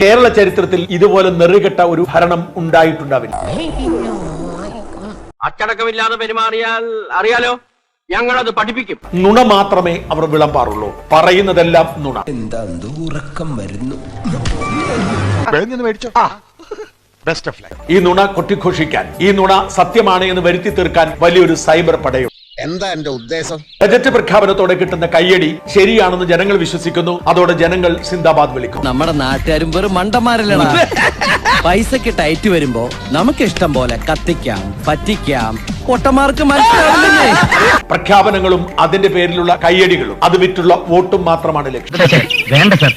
കേരള ചരിത്രത്തിൽ ഇതുപോലെ നെറുകെട്ട ഒരു ഭരണം ഉണ്ടായിട്ടുണ്ടാവില്ല. അച്ചടക്കമില്ലാതെ പെരുമാറിയാൽ അറിയാലോ ഞങ്ങളത് പഠിപ്പിക്കും. നുണ മാത്രമേ അവർ വിളമ്പാറുള്ളൂ. പറയുന്നതെല്ലാം നുണ. എന്താ ഉറക്കം വരുന്നു. ഈ നുണ കൊട്ടിഘോഷിക്കാൻ ഈ നുണ സത്യമാണ് എന്ന് വരുത്തി തീർക്കാൻ വലിയൊരു സൈബർ പടയും എന്താ എന്റെ ഉദ്ദേശം? ബജറ്റ് പ്രഖ്യാപനത്തോടെ കിട്ടുന്ന കയ്യടി ശരിയാണെന്ന് ജനങ്ങൾ വിശ്വസിക്കുന്നു. അതോടെ ജനങ്ങൾ സിന്ദാബാദ് വിളിക്കും. നമ്മുടെ നാട്ടുകാരും വെറും മണ്ടന്മാരല്ലടാ. പൈസക്ക് ടൈറ്റ് വരുമ്പോ നമുക്ക് ഇഷ്ടം പോലെ കത്തിക്കാം പറ്റിക്കാം. കൊട്ടമാർക്ക് മനസ്സിലാവില്ലേ പ്രഖ്യാപനങ്ങളും അതിന്റെ പേരിലുള്ള കയ്യടികളും അത് വിറ്റുള്ള വോട്ടും മാത്രമാണ് ലക്ഷ്യം. വേണ്ട സർ.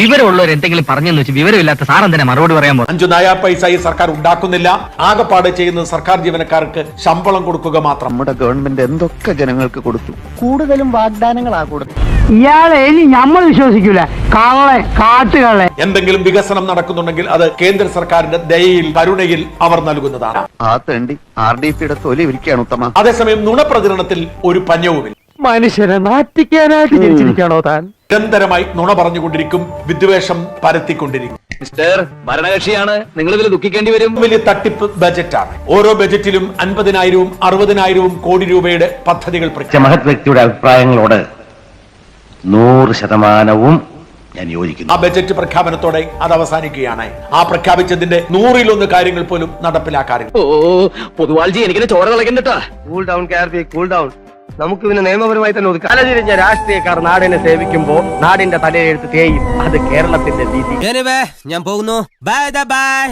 വിവരമുള്ളവർ എന്തെങ്കിലും പറഞ്ഞെന്ന് വെച്ച് വിവരമില്ലാത്ത സാർ എന്തിനാ മറുപടി പറയാൻ അഞ്ചു നയാ പൈസ ഈ സർക്കാർ ഉണ്ടാക്കുന്നില്ല. ആകെപ്പാട് ചെയ്യുന്നത് സർക്കാർ ജീവനക്കാർക്ക് ശമ്പളം കൊടുക്കുക മാത്രം. നമ്മുടെ ഗവൺമെന്റ് എന്തൊക്കെ ജനങ്ങൾക്ക് കൊടുത്തു? കൂടുതലും വാഗ്ദാനങ്ങളാ കൊടുത്തു ഇയാളെ ഇനി നമ്മൾ വിശ്വസിക്കൂല. കള്ളെ കാട്ടുകള്ളെ. എന്തെങ്കിലും വികസനം നടക്കുന്നുണ്ടെങ്കിൽ അത് കേന്ദ്ര സർക്കാരിന്റെ ദയയിൽ കരുണയിൽ അവർ നൽകുന്നതാണ്. ആ തേണ്ടി ആർ ഡി പിയുടെ തൊലി ഇരിക്കുകയാണ് ഉത്തമ. അതേസമയം നുണപ്രചരണത്തിൽ ഒരു പഞ്ഞവുമില്ല. മനുഷ്യരെ നാറ്റിക്കാനായിട്ട് ജനിച്ചിരിക്കണോ താൻ? നിരന്തരമായി നുണ പറഞ്ഞുകൊണ്ടിരിക്കും വിദ്വേഷം പരത്തിക്കൊണ്ടിരിക്കും. മിസ്റ്റർ ഭരണകക്ഷിയാണ് നിങ്ങൾ ഇതിൽ ദുഃഖിക്കേണ്ടി വരും. വലിയ തട്ടിപ്പ് ബജറ്റാണ്. ഓരോ ബജറ്റിലും അൻപതിനായിരവും അറുപതിനായിരവും കോടി രൂപയുടെ പദ്ധതികൾ പ്രഖ്യാപിച്ച. മഹത് വ്യക്തിയുടെ അഭിപ്രായങ്ങളോട് നൂറ് ശതമാനവും ഞാൻ യോജിക്കുന്നു. ആ ബജറ്റ് പ്രഖ്യാപനത്തോടെ അത് അവസാനിക്കുകയാണ്. ആ പ്രഖ്യാപിച്ചതിന്റെ നൂറിലൊന്ന് കാര്യങ്ങൾ പോലും നടപ്പിലാക്കാറില്ല. ഓ പൊതുവാൾജി എനിക്ക് ചോര തിളക്കണ്ടട്ടാ. കൂൾ ഡൗൺ കൂൾ ഡൗൺ നമുക്ക് പിന്നെ നിയമപരമായി തന്നെ ഒരു കലതിരിഞ്ഞ രാഷ്ട്രീയക്കാർ നാടിനെ സേവിക്കുമ്പോ നാടിന്റെ തലയെഴുത്ത് തേയും. അത് കേരളത്തിന്റെ രീതി ഞാൻ പോകുന്നു. Bye bye